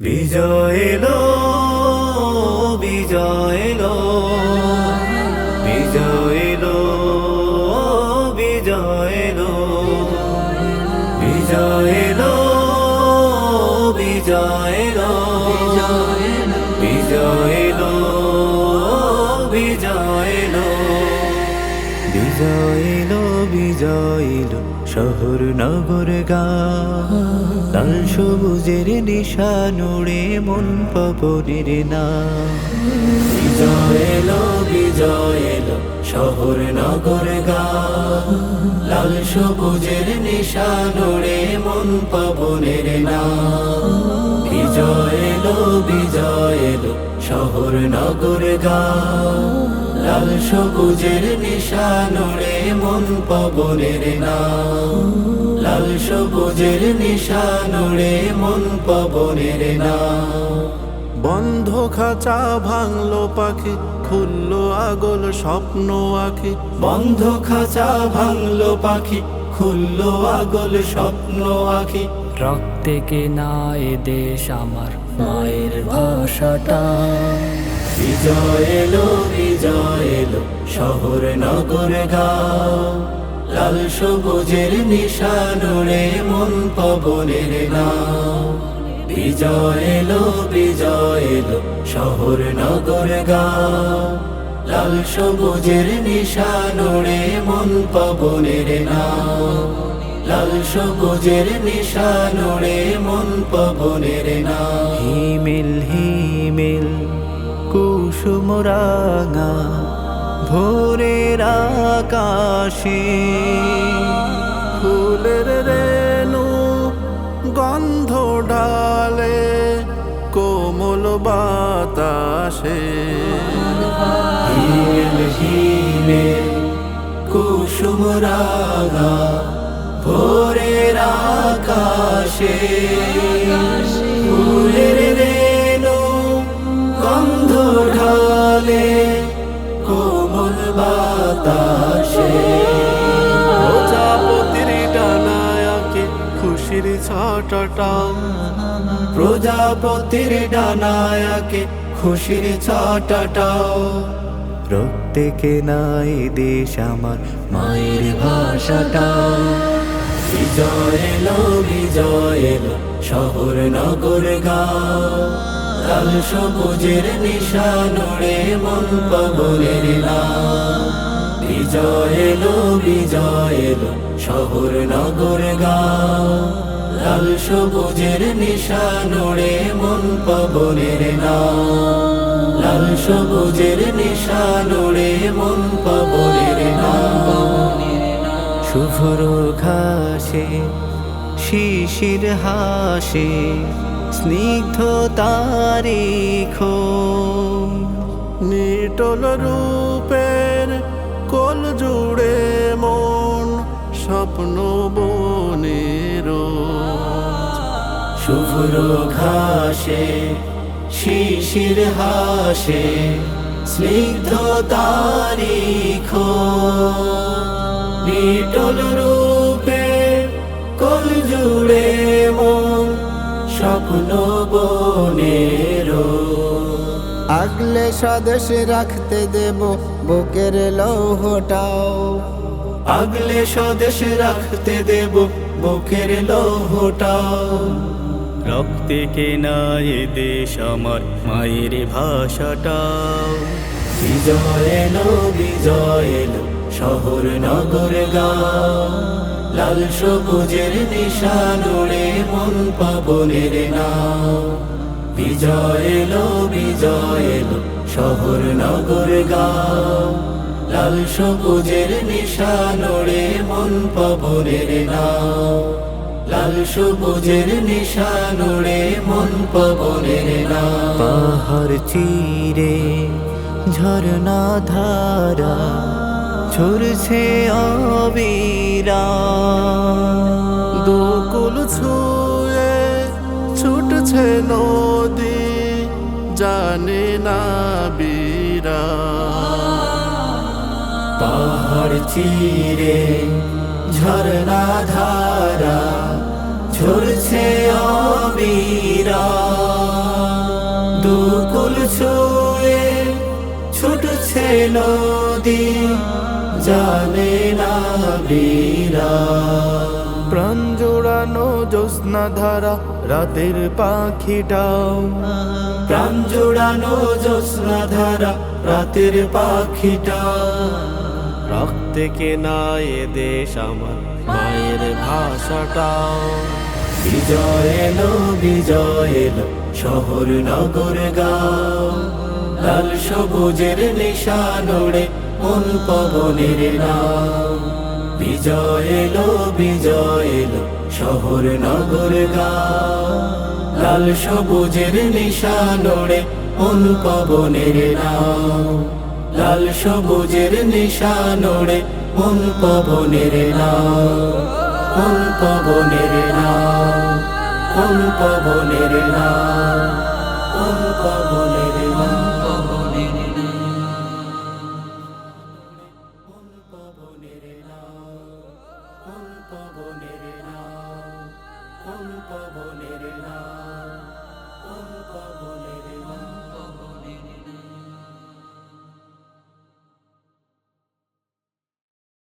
বিজয় এলো বিজয় এলো। বিজয় এলো বিজয় এলো। বিজয় এলো বিজয় এলো। বিজয় এলো বিজয় শহর নগর গা। লাল সবুজের নিশানুড়ে মন পবনের না। বিজয় এলো বিজয় এলো শহর নগর গা। লাল সবুজের নিশানুড়ে মন পবনের না। বিজয় এলো বিজয় এলো শহর নগর গা। লাল সবুজের নিশানুড়ে মন পবনের না লাল সবুজের নিশানুড়ে মন পবনের না বন্ধ খাঁচা ভাঙলো পাখি, খুললো আগল স্বপ্ন আখি। বন্ধ খাঁচা ভাঙলো পাখি, খুললো আগল স্বপ্ন আখি। রক্তে কে না এ দেশ আমার মায়ের ভাষাটা। বিজয় এলো বিজয় এলো, শহর, নগর, গাঁও। লাল সবুজের নিশানুড়ে মন পবনের নাও। বিজয় এলো বিজয় এলো, শহর, নগর, গাঁও। লাল সবুজের নিশানুড়ে মন পবনের নাও। লাল সবুজের নিশানুড়ে মন পবনের নাও। হিমেল হিমেল কুসুম রাঙা ভোরের আকাশে। ফুলের রেণু গন্ধ ডালে কোমল বাতাসে। হিমেল হিমেল কুসুম রাঙা ভোরের আকাশে। ঢালে কোমল বাতাসে। প্রজাপতির ডানায়াকে খুশির ছাটাটা। প্রজাপতির ডানায়াকে খুশির ছাটাটাও রক্তে কেনাই দেশ আমার মায়ের ভাষাটা। বিজয় এলো বিজয় এলো, শহর, নগর, গাঁও। লাল সবুজের নিশানুড়ে মন পবনের নাম বিজয় এলো বিজয় এলো শহর নগর গাঁও। লাল সবুজের নিশানুড়ে মন পবনের নাম লাল সবুজের নিশানুড়ে মন পবনের নাম শুভ্র ঘাসে, শিশির হাসে স্নিগ্ধ তারিখ নিটল রূপের কোল জুড়ে মন স্বপ্ন বনের শুভ্র ঘাসে, শিশির হাসে স্নিগ্ধ তারিখ নিটল রূপে বনের আগলে স্বদেশে রাখতে দেব বুকের লৌহটাও। আগলে স্বদেশ রাখতে দেব বুকের লৌহটাও। রক্তে কেনা এ দেশ আমার মায়ের ভাষাটাও। বিজয় এলো বিজয় এলো শহর নগর গাঁও। লাল সবুজের নিশানুড়ে মন পাবনের নাও বিজয় এলো বিজয় এলো শহর নগর গাঁও লাল সবুজের নিশানুড়ে মন পাবনের নাও লাল সবুজের নিশানুড়ে মন পবনের নাও পাহাড় চিরে ঝরনা ধারা ঝরছে অবিরা। দুকুল ছুঁয়ে ছুটছে নদী, জানে না বীরা। পাহাড় চিরে ঝরনা ধারা ঝরছে অবিরা। উপকূল ছুঁয়ে ছুটছে নদী জানে না বীরা। প্রাণ জোড়ানো জ্যোৎস্না ধারা রাতের পাখিটাও প্রাণ জোড়ানো জ্যোৎস্না ধারা রাতের পাখিটা। রক্তে কেনা এ দেশ আমার মায়ের ভাষাটাও বিজয় এলো বিজয় এলো শহর নগর গাঁও। লাল সবুজের নিশানোড়ে মন পবনের নাম। বিজয় এলো বিজয় এলো, শহর নগর গাঁও লাল সবুজের নিশানোড়ে মন পবনের নাম। লাল সবুজের পবনের নাম কোন পবনের নাম। কোন পবনের নাম কোন পবনের নাম পবনের কোন পবনের না কোন পবনের নাম।